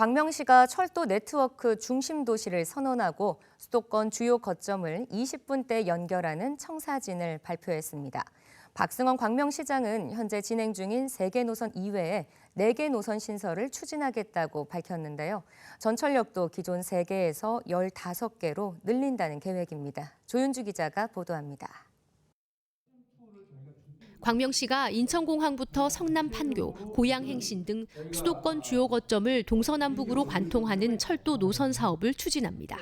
광명시가 철도 네트워크 중심 도시를 선언하고 수도권 주요 거점을 20분대 연결하는 청사진을 발표했습니다. 박승원 광명시장은 현재 진행 중인 3개 노선 이외에 4개 노선 신설을 추진하겠다고 밝혔는데요. 전철역도 기존 3개에서 15개로 늘린다는 계획입니다. 조윤주 기자가 보도합니다. 광명시가 인천공항부터 성남 판교, 고양 행신 등 수도권 주요 거점을 동서남북으로 관통하는 철도 노선 사업을 추진합니다.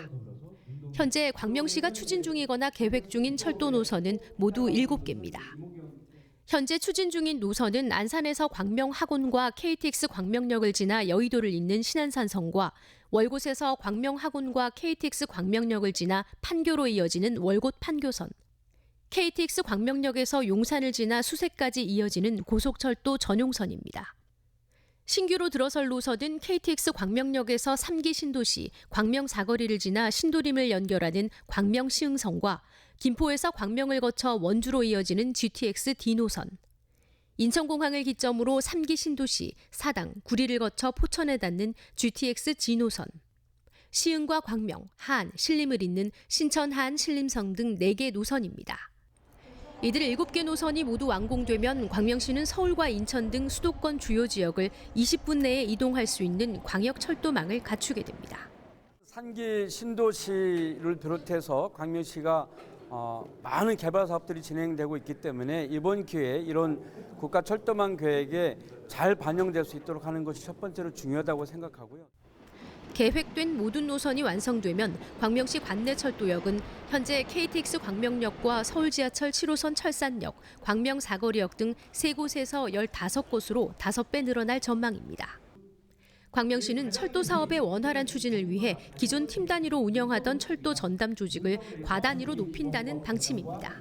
현재 광명시가 추진 중이거나 계획 중인 철도 노선은 모두 7개입니다. 현재 추진 중인 노선은 안산에서 광명 학원과 KTX 광명역을 지나 여의도를 잇는 신안산선과 월곶에서 광명 학원과 KTX 광명역을 지나 판교로 이어지는 월곶 판교선, KTX 광명역에서 용산을 지나 수색까지 이어지는 고속철도 전용선입니다. 신규로 들어설 노선은 KTX 광명역에서 3기 신도시 광명 사거리를 지나 신도림을 연결하는 광명 시흥선과 김포에서 광명을 거쳐 원주로 이어지는 GTX D 노선, 인천공항을 기점으로 3기 신도시 사당 구리를 거쳐 포천에 닿는 GTX G 노선, 시흥과 광명, 한, 신림을 잇는 신천 한 신림성 등 4개 노선입니다. 이들 7개 노선이 모두 완공되면 광명시는 서울과 인천 등 수도권 주요 지역을 20분 내에 이동할 수 있는 광역 철도망을 갖추게 됩니다. 산기 신도시를 비롯해서 광명시가 어, 많은 개발 사업들이 진행되고 있기 때문에 이번 기회에 이런 국가 철도망 계획에 잘 반영될 수 있도록 하는 것이 첫 번째로 중요하다고 생각하고요. 계획된 모든 노선이 완성되면 광명시 관내 철도역은 현재 KTX 광명역과 서울 지하철 7호선 철산역, 광명 사거리역 등세 곳에서 15곳으로 5배 늘어날 전망입니다. 광명시는 철도 사업의 원활한 추진을 위해 기존 팀 단위로 운영하던 철도 전담 조직을 과단위로 높인다는 방침입니다.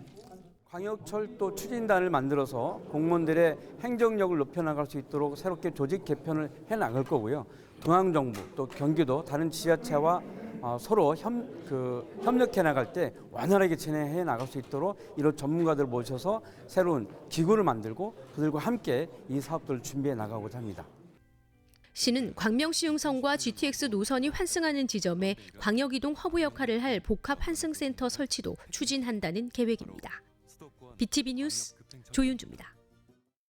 광역철도 추진단을 만들어서 공무원들의 행정력을 높여나갈 수 있도록 새롭게 조직 개편을 해나갈 거고요. 중앙정부 또 경기도 다른 지자체와 어, 서로 협, 그, 협력해 나갈 때 원활하게 진행해 나갈 수 있도록 이런 전문가들 모셔서 새로운 기구를 만들고 그들과 함께 이 사업들을 준비해 나가고자 합니다. 시는 광명시흥선과 GTX 노선이 환승하는 지점에 광역이동 허브 역할을 할 복합 환승센터 설치도 추진한다는 계획입니다. BTV 뉴스 조윤주입니다.